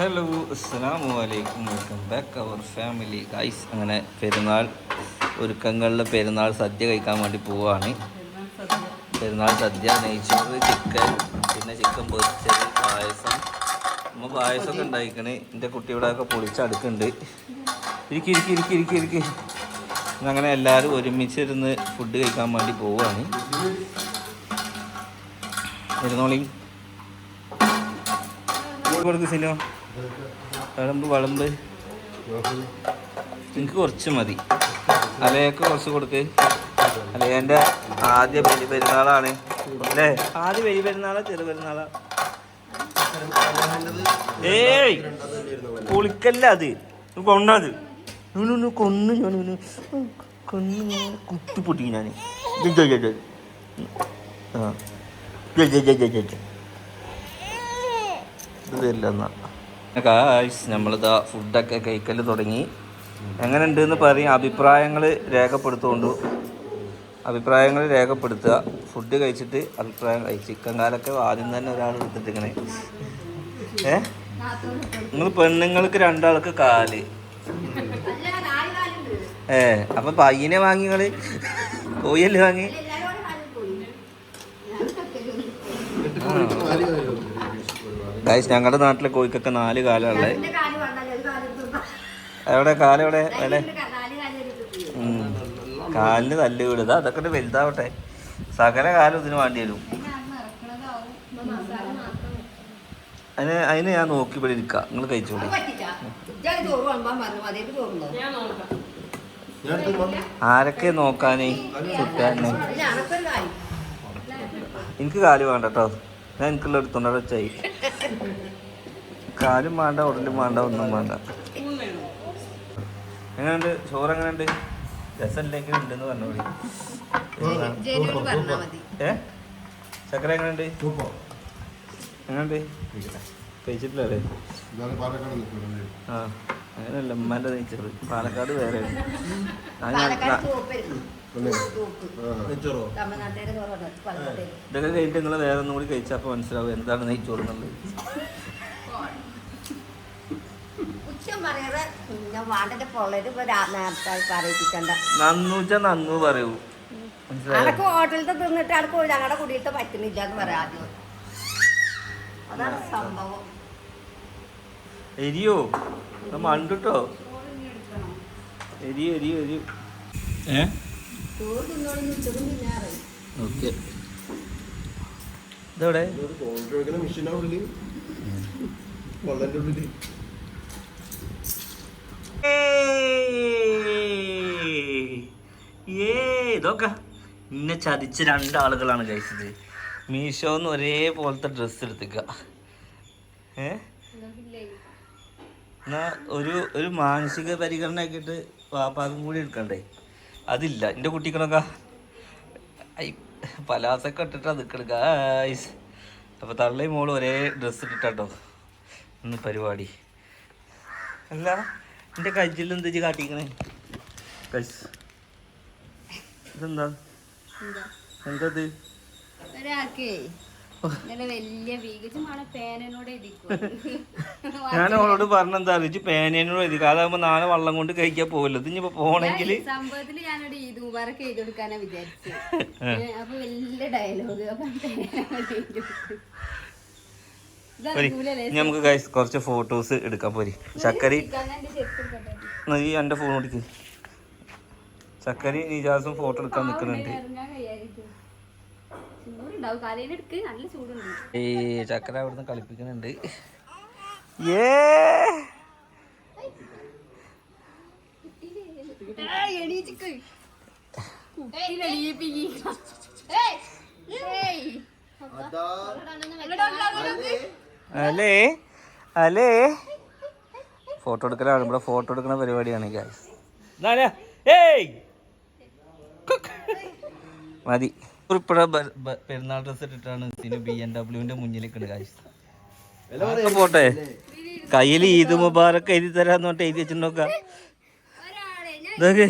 Hello അസ്സാം വലൈക്കും welcome back our family guys അങ്ങനെ പെരുന്നാൾ ഒരുക്കങ്ങളിൽ പെരുന്നാൾ സദ്യ കഴിക്കാൻ വേണ്ടി പോവുകയാണ് പെരുന്നാൾ സദ്യ നെയ്ച്ചോറ് ചിക്കൻ പിന്നെ ചിക്കൻ പൊരിച്ചത് പായസം. നമ്മൾ പായസമൊക്കെ ഉണ്ടായിക്കണേ. എന്റെ കുട്ടിയോടൊക്കെ പൊളിച്ചടുക്കുന്നുണ്ട് ഇരിക്കി ഇരിക്കി ഇരിക്കി ഇരിക്കി ഇരിക്കി. അങ്ങനെ എല്ലാവരും ഒരുമിച്ചിരുന്ന് ഫുഡ് കഴിക്കാൻ വേണ്ടി പോവുകയാണ് ഇരുന്നോളി കൊടുക്ക് സിനിമ. വിളമ്പ് വിളമ്പ്? എനിക്ക് കുറച്ച് മതി. അലയൊക്കെ കുറച്ച് കൊടുക്ക്. അല്ലെ എന്റെ ആദ്യ ബലി പെരുന്നാളാണ്. അല്ലേ? ആദ്യ ബലി പെരുന്നാളാ ചെറു പെരുന്നാളാ? ഏയ്! പൊളിക്കല്ല അത്. ഇവനൊന്ന് കൊന്നു ഞാൻ കൊന്നു കുത്തി പൊട്ടി ഞാൻ. ആ. ജയ് ജയ് ജയ് ജയ് ജയ് ജയ്. ഇത് തരില്ല എന്നാ. കായ്സ് നമ്മളിതാ ഫുഡൊക്കെ കഴിക്കൽ തുടങ്ങി. എങ്ങനെ ഉണ്ടെന്ന് പറയും അഭിപ്രായങ്ങൾ രേഖപ്പെടുത്തുകൊണ്ടു. അഭിപ്രായങ്ങൾ രേഖപ്പെടുത്തുക. ഫുഡ് കഴിച്ചിട്ട് അഭിപ്രായം ചിക്കൻ കാലൊക്കെ ആദ്യം തന്നെ ഒരാൾ എടുത്തിട്ടിങ്ങനെ ഏ? നിങ്ങൾ പെണ്ണുങ്ങൾക്ക് രണ്ടാൾക്ക് കാൽ. ഏ അപ്പൊ പയ്യനെ വാങ്ങി നിങ്ങൾ. കോയല്ലേ വാങ്ങി? ഗൈസ് ഞങ്ങളുടെ നാട്ടിലെ കോഴിക്കൊക്കെ നാല് കാലുള്ളത് എവിടെ? കാലെവിടെ? അല്ലേ. കാലിന് തല്ല് വിടുക അതൊക്കെ വലുതാവട്ടെ. സകല കാലം ഇതിന് വേണ്ടി വരും. അതിന് അതിന് ഞാൻ നോക്കി ഇവിടെ ഇരിക്കാം. നിങ്ങൾ കഴിച്ചോളൂ. ആരൊക്കെ നോക്കാനേ? ചുറ്റാനെ എനിക്ക് കാൽ വേണ്ട കേട്ടോ ഞാൻ എനിക്കുള്ള എടുത്തോണ്ട് വെച്ചായി കാലും വേണ്ട ഉടലും വേണ്ട ഒന്നും വേണ്ട. എങ്ങനെയുണ്ട്? ചോറ് എങ്ങനെയുണ്ട് രസമില്ലെങ്കിൽ ഉണ്ടെന്ന് പറഞ്ഞോളി ഏ? ചക്കര എങ്ങനെയുണ്ട്? എങ്ങനെയുണ്ട്? കഴിച്ചിട്ടില്ലേ ആ. അങ്ങനെയല്ല ഉമ്മാന്റെ നെയ്ച്ചോറ്. പാലക്കാട് വേറെ. ഇതൊക്കെ കഴിഞ്ഞിട്ട് നിങ്ങൾ വേറെ ഒന്നും കൂടി കഴിച്ചപ്പോൾ മനസ്സിലാവും എന്താണ് നെയ്ച്ചോറ് എന്നുള്ളത്. നന്നൂച്ച നന്നു പറയൂ. അനക്ക് ഹോട്ടലിൽ തിന്നിട്ട് അനക്ക് ഞങ്ങളുടെ കുടിയിലത്തെ പറ്റുന്നില്ല എന്ന് പറയാം ആദ്യം. അതാണ് സംഭവം. എരിയോ? മണ്ടുട്ടോ. എരി എരി എരി. ഏ? തിന്നാറ് ഓക്കെ. ഇതെവിടെ? ഇതൊക്കെ. ഇന്നെ ചതിച്ച രണ്ടാളുകളാണ് കഴിച്ചത് മീഷോന്ന് ഒരേപോലത്തെ ഡ്രസ്സ് എടുത്തുക ഏ? എന്നാ ഒരു ഒരു മാനസിക പരിഗണന ആക്കിയിട്ട് വാപ്പാക്കും കൂടി എടുക്കണ്ടേ? അതില്ല. എന്റെ കുട്ടിക്കണക്കാ? ഐ പലാസൊക്കെ ഇട്ടിട്ട് അത് ഗായ്സ് അപ്പോൾ തള്ളയും മോളും ഒരേ ഡ്രസ്സ് ഇട്ടിട്ടോ ഇന്ന് പരിപാടി. അല്ല എന്റെ കജ്ജിൽ എന്ത് കാട്ടിക്കണേ? കൈസ് ഇതെന്താ? എന്താ? ഇത് ഞാൻ അവളോട് പറഞ്ഞെന്താ വെച്ച് പേനേനോട് എഴുതി അതാകുമ്പോ നാളെ വള്ളം കൊണ്ട് കഴിക്കാൻ പോകല്ലോ ഇനിയിപ്പോ പോണെങ്കിൽ സംഭവത്തിൽ ഞാനോട് ഈദ് മുബാറക്ക് എഴുതി കൊടുക്കാനാ വിചാരിച്ചു. അപ്പൊ വലിയ ഡയലോഗ് നമുക്ക് കുറച്ച് ഫോട്ടോസ് എടുക്കാൻ പോരി. ചക്കരി നീ എന്റെ ഫോൺ ഓടിക്ക്. ചക്കരി നിജാസും ഫോട്ടോ എടുക്കാൻ കഴിയാതിരിക്കും. ചൂടുണ്ടാവും നല്ല ചൂടുണ്ട്. ഈ ചക്കര അവിടുന്ന് കളിപ്പിക്കുന്നുണ്ട്. ഏ. അല്ലേ? അല്ലേ? ഫോട്ടോ എടുക്കലാണ്. ഇവിടെ ഫോട്ടോ എടുക്കുന്ന പരിപാടിയാണ് ഗായ്സ് ഏയ്. മതി. പെരുന്നാൾ ഡ്രസ് ഇട്ടിട്ടാണ് സിനു ബി എൻ ഡബ്ല്യുവിന്റെ മുന്നിലേക്ക് പോട്ടെ? കയ്യിൽ ഈദ് മുബാറക്ക് എഴുതി തരാന്ന് പറഞ്ഞിട്ട് എഴുതി വെച്ചിട്ടുണ്ടോക്ക? ഇതൊക്കെ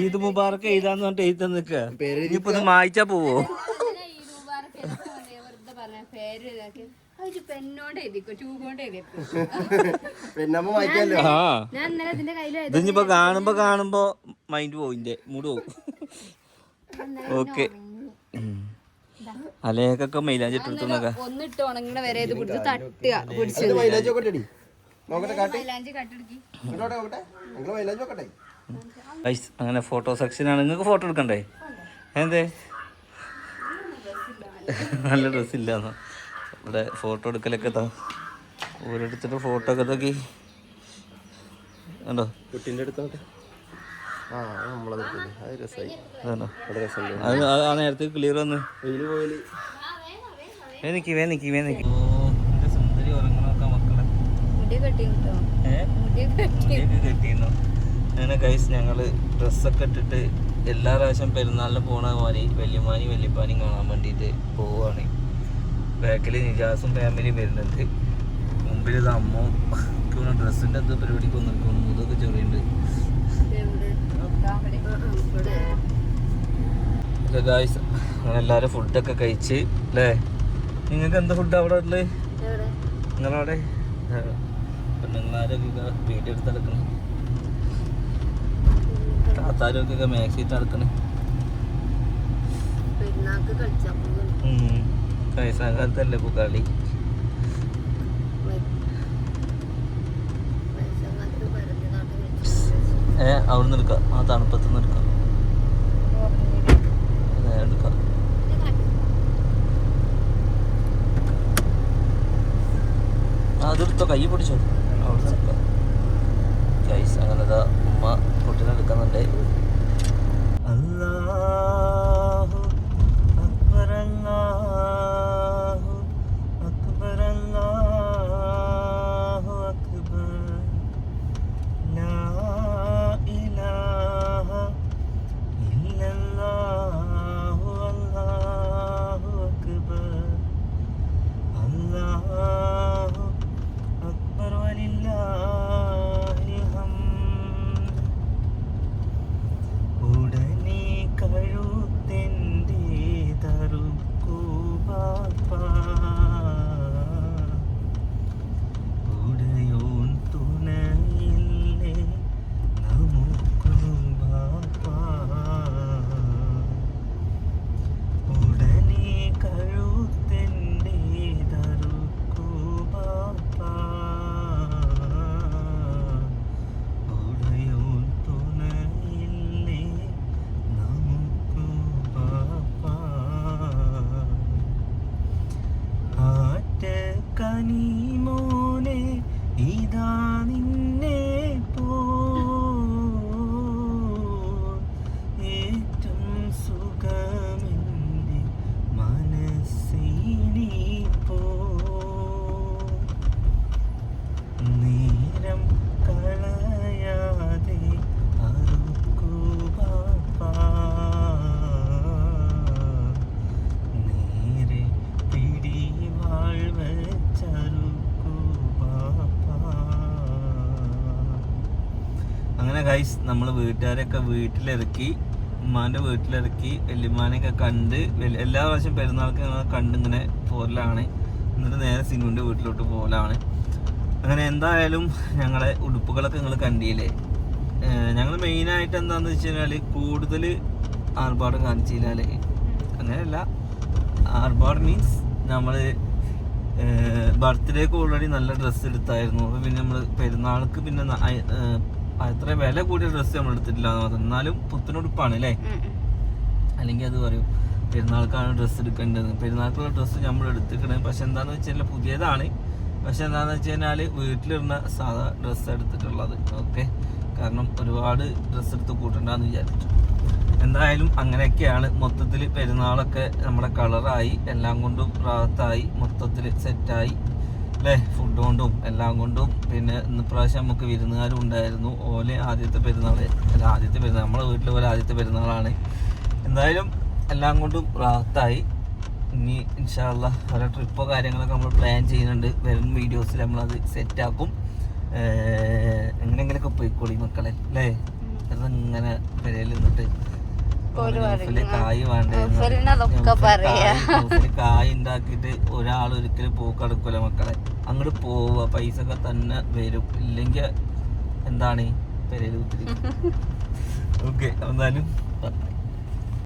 ഈദ് മുബാറക്ക് എഴുതാന്ന് പറഞ്ഞിട്ട് എഴുതി തന്നിക്ക. ഇനിയിപ്പോ ഇത് മായിച്ചാ പോവോ? ഇതിപ്പോ കാണുമ്പോ കാണുമ്പോ മൈൻഡ് പോവും മൂട് മൂഡ് പോവും ഓക്കെ അലേക്കൊക്കെ മൈലാഞ്ചി ഇട്ടെടുത്തുന്നൊക്കെ ഒന്നിട്ട് ഉണങ്ങണ വരെ ഇത് പിടിച്ച് തട്ടുക പിടിച്ച് മൈലാഞ്ചി ഒക്കെ എടി. നോക്കട്ടെ കാട്ടി. മൈലാഞ്ചി കട്ടെടുക്കി ഇങ്ങോട്ട് നോക്കട്ടെ നിങ്ങൾ മൈലാഞ്ചി നോക്കട്ടെ ഗൈസ് അങ്ങനെ ഫോട്ടോ സെക്ഷൻ ആണ്. നിങ്ങൾക്ക് ഫോട്ടോ എടുക്കണ്ടേ? എന്തേ നല്ല ഡ്രസ് ഇല്ലാന്നോ. ഇവിടെ ഫോട്ടോ എടുക്കലൊക്കെ താ ഓരോരുത്തരുടെ ഫോട്ടോ ഒക്കെ നോക്കി കണ്ടോ? കുട്ടീന്റെ അടുത്ത് നോട്ടെ ആ നമ്മളെ നമ്മളത് എടുത്തില്ലേ. അത് രസമായി കണ്ടോ രസമുണ്ട് അത് ആ- ആ നേരത്തെ ക്ലിയർ വന്ന്. വെയിൽ പോയാൽ. വേനിക്ക് വേ നിക്കി വേ നിക്കി ഓ എന്റെ സുന്ദരി ഉറങ്ങണൊക്കെ മക്കളെ. കെട്ടിയിരുന്നു അങ്ങനെ ഗൈസ് ഞങ്ങൾ ഡ്രസ്സൊക്കെ ഇട്ടിട്ട് എല്ലാ പ്രാവശ്യം പെരുന്നാളിന് പോണ മാതിരി വല്യമാനി വല്യപ്പാനിയും കാണാൻ വേണ്ടിയിട്ട് പോവുകയാണ് ബാക്കിൽ നിജാസും ഫാമിലിയും വരുന്നുണ്ട്. മുമ്പിൽ ഇത് അമ്മ ഡ്രസ്സിന്റെ അത് പരിപാടിക്ക് വന്നിരിക്കുന്നു മുതൊക്കെ ചെറിയുണ്ട് ഓക്കെ ഗായ്സ് അങ്ങനെ എല്ലാവരും ഫുഡൊക്കെ കഴിച്ച് അല്ലേ നിങ്ങൾക്ക് എന്താ ഫുഡ് അവിടെ ഉള്ളത്? നിങ്ങളവിടെ? പെണ്ണുങ്ങളാരൊക്കെ വീഡിയോ എടുത്ത് നടക്കണം. താത്താരൊക്കെ മാക്സി ഇട്ട് നടക്കണേ. വയസ്സാകാലത്തല്ലേ ഇപ്പോൾ കളി? വയസ്സങ്ങാലത്ത് ഭരതനാട്യം കളിച്ചു ഏ അവിടെ നിന്ന് എടുക്കാം. ആ തണുപ്പത്ത് നിന്ന് എടുക്കാം അതെടുത്തോ കൈ പിടിച്ചോ. അങ്ങനെ ഉമ്മ കുട്ടീനെ എടുക്കുന്നുണ്ട്. അല്ലാഹു money. അങ്ങനെ ഗൈസ് നമ്മൾ വീട്ടുകാരൊക്കെ വീട്ടിലിറക്കി ഉമ്മാന്റെ വീട്ടിലിറക്കി വല്യമ്മാനെയൊക്കെ കണ്ട് എല്ലാ പ്രാവശ്യം പെരുന്നാൾക്ക് ഞങ്ങൾ കണ്ടിങ്ങനെ പോരലാണ്. എന്നിട്ട് നേരെ സിനുവിന്റെ വീട്ടിലോട്ട് പോകലാണ് അങ്ങനെ എന്തായാലും ഞങ്ങളെ ഉടുപ്പുകളൊക്കെ നിങ്ങൾ കണ്ടില്ലേ? ഞങ്ങൾ മെയിനായിട്ട് എന്താണെന്ന് വെച്ച് കഴിഞ്ഞാൽ കൂടുതൽ ആർഭാടം കാണിച്ചില്ലേ അങ്ങനെയല്ല. ആർഭാട് മീൻസ് നമ്മൾ ബർത്ത്ഡേക്ക് ഓൾറെഡി നല്ല ഡ്രസ്സ് എടുത്തായിരുന്നു. അപ്പോൾ പിന്നെ നമ്മൾ പെരുന്നാൾക്ക് പിന്നെ അത്ര വില കൂടിയ ഡ്രസ്സ് നമ്മൾ എടുത്തിട്ടില്ല. എന്നാലും പുത്തനുടുപ്പാണ് അല്ലേ അല്ലെങ്കിൽ അത് പറയും പെരുന്നാൾക്കാണ് ഡ്രസ്സ് എടുക്കേണ്ടത്. പെരുന്നാൾക്കുള്ള ഡ്രസ്സ് നമ്മൾ എടുത്തിക്കണേ പക്ഷെ എന്താന്ന് വെച്ചാൽ പുതിയതാണ്. പക്ഷെ എന്താന്ന് വെച്ച് കഴിഞ്ഞാൽ വീട്ടിലിടുന്ന സാധാ ഡ്രസ്സ് എടുത്തിട്ടുള്ളത്. ഓക്കെ? കാരണം ഒരുപാട് ഡ്രസ്സ് എടുത്ത് കൂട്ടണ്ടെന്ന് വിചാരിച്ചു. എന്തായാലും അങ്ങനെയൊക്കെയാണ്. മൊത്തത്തിൽ പെരുന്നാളൊക്കെ നമ്മുടെ കളറായി എല്ലാം കൊണ്ടും പ്രാകത്തായി മൊത്തത്തിൽ സെറ്റായി അല്ലേ ഫുഡ് കൊണ്ടും എല്ലാം കൊണ്ടും. പിന്നെ ഇന്ന് പ്രാവശ്യം നമുക്ക് വിരുന്നുകാരും ഉണ്ടായിരുന്നു. ഓലെ ആദ്യത്തെ പെരുന്നാൾ അല്ല ആദ്യത്തെ പെരുന്നാൾ നമ്മളെ വീട്ടിൽ പോലെ ആദ്യത്തെ പെരുന്നാളാണ്. എന്തായാലും എല്ലാം കൊണ്ടും റാത്തായി ഇനി ഇൻഷാല്ല പല ട്രിപ്പോ കാര്യങ്ങളൊക്കെ നമ്മൾ പ്ലാൻ ചെയ്യുന്നുണ്ട്. വരും വീഡിയോസിൽ നമ്മളത് സെറ്റാക്കും എങ്ങനെയെങ്കിലൊക്കെ പോയിക്കോളി മക്കളെ അല്ലേ ഇങ്ങനെ പെരയിൽ നിന്നിട്ട്. കായ് ഉണ്ടാക്കിട്ട് ഒരാൾ ഒരിക്കലും പൂക്കടക്കൂല മക്കളെ. അങ്ങോട്ട് പോവുക. പൈസ ഒക്കെ തന്നെ വരും. ഇല്ലെങ്കിൽ എന്താണ്? പെരയിൽ കുത്തിരി ഓക്കെ എന്നാലും